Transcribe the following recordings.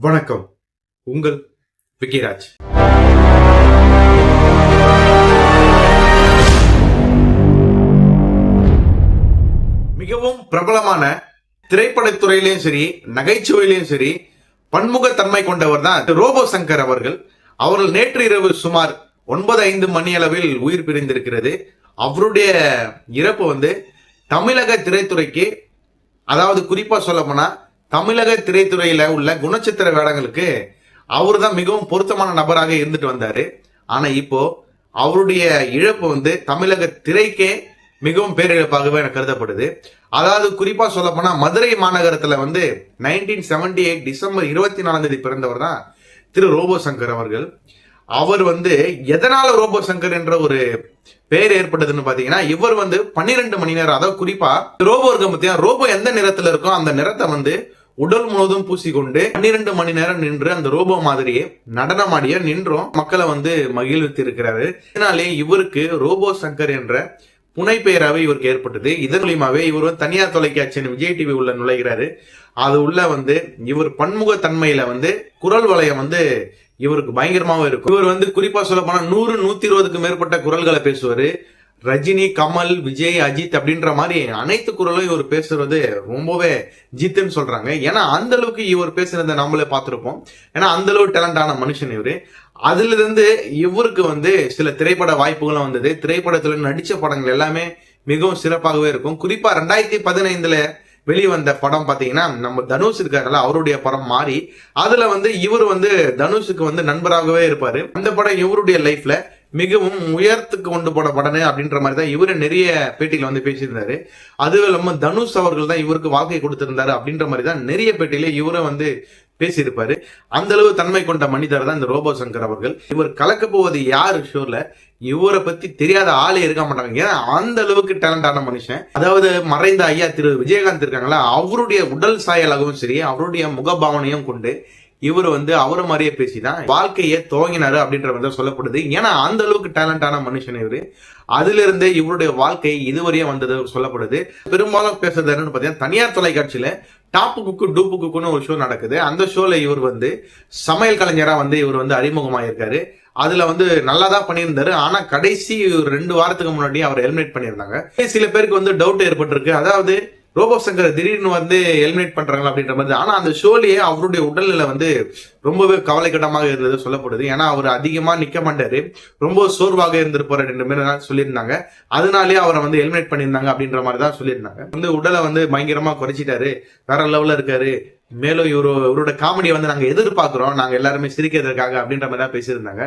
வணக்கம். உங்கள் விக்கிராஜ். மிகவும் பிரபலமான திரைப்படத்துறையிலையும் சரி நகைச்சுவையிலையும் சரி பன்முகத்தன்மை கொண்டவர் தான் ரோபோ சங்கர் அவர்கள். அவர்கள் நேற்று இரவு சுமார் ஒன்பது ஐந்து மணி அளவில் உயிர் பிரிந்திருக்கிறது. அவருடைய இறப்பு வந்து தமிழக திரைத்துறைக்கு அதாவது குறிப்பா சொல்ல போனா தமிழக திரைத்துறையில உள்ள குணச்சித்திர வேடங்களுக்கு அவர் தான் மிகவும் பொருத்தமான நபராக இருந்துட்டு வந்தாரு. ஆனா இப்போ அவருடைய இழப்பு வந்து தமிழக திரைக்கே மிகவும் பேரிழப்பாகவே எனக்கு கருதப்படுது. அதாவது குறிப்பா சொல்ல போனா மதுரை மாநகரத்துல வந்து நைன்டீன் செவன்டி எயிட் டிசம்பர் இருபத்தி நாலாம் தேதி பிறந்தவர் தான் திரு ரோபோ சங்கர் அவர்கள். அவர் வந்து எதனால ரோபோ சங்கர் என்ற ஒரு பெயர் ஏற்பட்டதுன்னு பாத்தீங்கன்னா இவர் வந்து பன்னிரெண்டு மணி நேரம் அதாவது குறிப்பா ரோபோ இருக்க பத்தியா ரோபோ எந்த நிறத்துல இருக்கோ அந்த நிறத்தை வந்து உடல் முழுவதும் பூசிக்கொண்டு பன்னிரெண்டு மணி நேரம் நின்று அந்த ரோபோ மாதிரியே நடனமாடிய நின்றும் மக்களை வந்து மகிழ்வித்து இருக்கிறாரு இதனாலே இவருக்கு ரோபோ சங்கர் என்ற புனை பெயராகவே இவருக்கு ஏற்பட்டது. இதன் மூலியமாவே இவர் வந்து தனியார் தொலைக்காட்சியின் விஜய் டிவி உள்ள நுழைகிறாரு. அது உள்ள வந்து இவர் பன்முக தன்மையில வந்து குரல் வளையம் வந்து இவருக்கு பயங்கரமாகவும் இருக்கும். இவர் வந்து குறிப்பா சொல்ல போனா நூறு நூத்தி இருபதுக்கு மேற்பட்ட குரல்களை பேசுவாரு. ரஜினி கமல் விஜய் அஜித் அப்படின்ற மாதிரி அனைத்து குரலும் இவர் பேசுறது ரொம்பவே ஜித்துன்னு சொல்றாங்க. ஏன்னா அந்த அளவுக்கு இவர் பேசுறத நம்மளே பார்த்துருப்போம். ஏன்னா அந்த அளவு டேலண்டான மனுஷன் இவரு. அதுல இருந்து இவருக்கு வந்து சில திரைப்பட வாய்ப்புகளும் வந்தது. திரைப்படத்துல நடிச்ச படங்கள் எல்லாமே மிகவும் சிறப்பாகவே இருக்கும். குறிப்பா ரெண்டாயிரத்தி பதினைந்துல வெளிவந்த படம் பாத்தீங்கன்னா நம்ம தனுஷ் இருக்காருல்ல அவருடைய படம் மாறி அதுல வந்து இவர் வந்து தனுஷுக்கு வந்து நண்பராகவே இருப்பாரு. அந்த படம் இவருடைய லைஃப்ல மிகவும் உயரத்துக்கு கொண்டு போன அப்படின்ற மாதிரி தான் இவரு நிறைய பேட்டியில வந்து பேசியிருந்தாரு. அதுவும் இல்லாம தனுஷ் அவர்கள் தான் இவருக்கு வாழ்க்கை கொடுத்திருந்தாரு அப்படின்ற மாதிரி தான் நிறைய பேட்டியில இவரை வந்து பேசியிருப்பாரு. அந்த அளவு தன்மை கொண்ட மனிதர் தான் இந்த ரோபோ சங்கர் அவர்கள். இவர் கலக்க போவது யார்? ஷோர்ல இவரை பத்தி தெரியாத ஆளே இருக்க மாட்டாங்க. ஏன்னா அந்த அளவுக்கு டேலண்டான மனுஷன். அதாவது மறைந்த ஐயா திரு விஜயகாந்த் இருக்காங்களா அவருடைய உடல் சாயலாகவும் சரி அவருடைய முகபாவனையும் கொண்டு இவர் வந்து அவரை மாதிரியே பேசிதான் வாழ்க்கையை துவங்கினாரு அப்படின்ற மாதிரி தான் சொல்லப்படுது. ஏன்னா அந்த அளவுக்கு டேலண்டான மனுஷன் இவரு. அதுல இருந்தே இவருடைய வாழ்க்கை இதுவரையும் வந்தது சொல்லப்படுது. பெரும்பாலும் பேசுறது என்னன்னு பார்த்தீங்கன்னா தனியார் தொலைக்காட்சியில டாப்பு குக்கு டூப்பு குக்குன்னு ஒரு ஷோ நடக்குது. அந்த ஷோல இவர் வந்து சமையல் கலைஞரா வந்து இவர் வந்து அறிமுகமாயிருக்காரு. அதுல வந்து நல்லா தான் பண்ணியிருந்தாரு. ஆனா கடைசி ரெண்டு வாரத்துக்கு முன்னாடி அவர் எலிமினேட் பண்ணியிருந்தாங்க. சில பேருக்கு வந்து டவுட் ஏற்பட்டிருக்கு. அதாவது ரோபோ சங்கர் திடீர்னு வந்து எலிமினேட் பண்றாங்களா அப்படின்ற மாதிரி. ஆனா அந்த ஷோலயே அவருடைய உடல்நிலை வந்து ரொம்பவே கவலைக்கிடமாக இருந்தது சொல்லப்படுது. ஏன்னா அவர் அதிகமா நிக்க மாட்டாரு. ரொம்ப சோர்வாக இருந்திருப்பார் அப்படின்ற மாதிரி தான் சொல்லியிருந்தாங்க. அதனாலேயே அவரை வந்து எலிமினேட் பண்ணியிருந்தாங்க அப்படின்ற மாதிரி தான் சொல்லியிருந்தாங்க. வந்து உடலை வந்து பயங்கரமா குறைச்சிட்டாரு. வேற லெவல்ல இருக்காரு. மேலும் இவரு இவரோட காமெடியை வந்து நாங்க எதிர்பார்க்கிறோம். நாங்க எல்லாருமே சிரிக்கிறதுக்காக அப்படின்ற மாதிரி தான் பேசியிருந்தாங்க.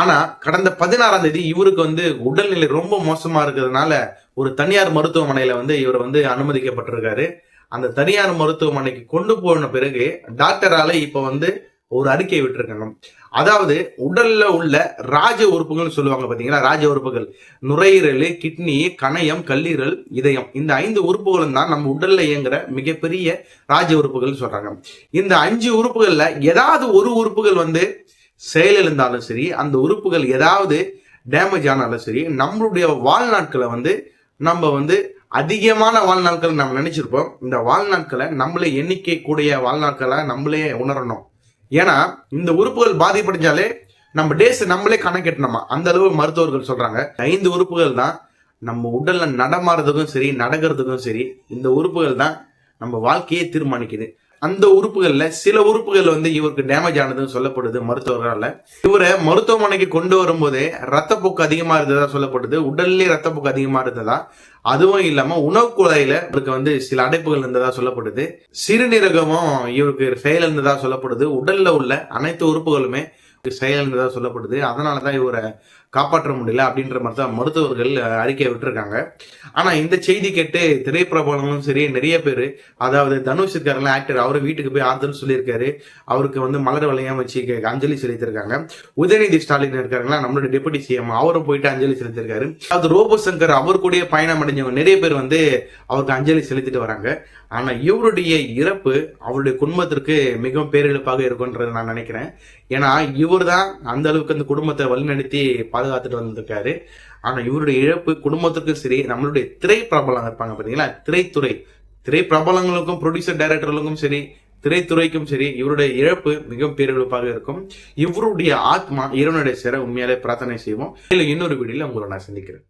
ஆனா கடந்த பதினாறாம் தேதி இவருக்கு வந்து உடல்நிலை ரொம்ப மோசமா இருக்கிறதுனால ஒரு தனியார் மருத்துவமனையில வந்து இவர் வந்து அனுமதிக்கப்பட்டிருக்காரு. அந்த தனியார் மருத்துவமனைக்கு கொண்டு போன பிறகு டாக்டரால இப்ப வந்து ஒரு அறிக்கை விட்டுருக்காங்க. அதாவது உடல்ல உள்ள ராஜ உறுப்புகள் சொல்லுவாங்க பாத்தீங்களா? ராஜ உறுப்புகள். நுரையீரல் கிட்னி கணையம் கல்லீரல் இதயம். இந்த ஐந்து உறுப்புகளும் தான் நம்ம உடல்ல இயங்குற மிகப்பெரிய ராஜ உறுப்புகள் சொல்றாங்க. இந்த அஞ்சு உறுப்புகள்ல ஏதாவது ஒரு உறுப்புகள் வந்து செயலிழந்தாலும் சரி அந்த உறுப்புகள் ஏதாவது டேமேஜ் ஆனாலும் சரி நம்மளுடைய வாழ்நாட்களை வந்து நம்ம வந்து அதிகமான வாழ்நாட்கள் நம்ம நினைச்சிருப்போம். இந்த வாழ்நாட்களை நம்மளே எண்ணிக்கை கூடிய வாழ்நாட்களை நம்மளே உணரணும். ஏன்னா இந்த உறுப்புகள் பாதிப்படைஞ்சாலே நம்ம டேஸ் நம்மளே கணக்கெட்டணுமா அந்த அளவு மருத்துவர்கள் சொல்றாங்க. ஐந்து உறுப்புகள் தான் நம்ம உடல்ல நடமாறதுக்கும் சரி நடக்கிறதுக்கும் சரி இந்த உறுப்புகள் தான் நம்ம வாழ்க்கையே தீர்மானிக்குது. அந்த உறுப்புகள்ல சில உறுப்புகள் வந்து இவருக்கு டேமேஜ் ஆனதுன்னு சொல்லப்படுது மருத்துவர்களால. இவரை மருத்துவமனைக்கு கொண்டு வரும்போதே ரத்தப்போக்கு அதிகமா இருந்ததா சொல்லப்படுது. உடல்லே ரத்தப்போக்கு அதிகமா இருந்ததா? அதுவும் இல்லாம உணவு குழாயில இவருக்கு வந்து சில அடைப்புகள் இருந்ததா சொல்லப்படுது. சிறுநீரகமும் இவருக்கு ஃபெயில் இருந்ததா சொல்லப்படுது. உடல்ல உள்ள அனைத்து உறுப்புகளுமே செயல் இருந்ததா சொல்லப்படுது. அதனாலதான் இவரை காப்பாற்ற முடியல அப்படின்ற மாதிரி தான் மருத்துவர்கள் அறிக்கையை விட்டுருக்காங்க. ஆனா இந்த செய்தி கேட்டு திரைப்பிரபலங்களும் சரி நிறைய பேர் அதாவது தனுஷ் இருக்காருல ஆக்டர் அவர் வீட்டுக்கு போய் ஆறுதல் சொல்லியிருக்காரு. அவருக்கு வந்து மலர் வளையம் வச்சு அஞ்சலி செலுத்திருக்காங்க உதயநிதி ஸ்டாலின் இருக்காருங்களா நம்மளுடைய டெபுட்டி சிஎம் அவரும் போயிட்டு அஞ்சலி செலுத்திருக்காரு அது ரோபோ சங்கர் அவர் கூட பயணம் அடைஞ்சவங்க நிறைய பேர் வந்து அவருக்கு அஞ்சலி செலுத்திட்டு வராங்க. ஆனா இவருடைய இறப்பு அவருடைய குடும்பத்திற்கு மிகவும் பேரிழப்பாக இருக்கும்ன்றது நான் நினைக்கிறேன். ஏன்னா இவர் தான் அந்த அளவுக்கு அந்த குடும்பத்தை வழிநடத்தி பாதுகாத்துட்டு வந்திருக்காரு. ஆனா இவருடைய இழப்பு குடும்பத்துக்கும் சரி நம்மளுடைய திரை பிரபலம் இருப்பாங்க பாத்தீங்களா? திரைத்துறை. திரை பிரபலங்களுக்கும் ப்ரொடியூசர் டைரக்டர்களுக்கும் சரி திரைத்துறைக்கும் சரி இவருடைய இழப்பு மிகவும் பேரிழப்பாக இருக்கும். இவருடைய ஆத்மா இறைவனுடைய சேர உண்மையாலே பிரார்த்தனை செய்வோம். இல்லை இன்னொரு வீடியோல உங்களை நான் சந்திக்கிறேன்.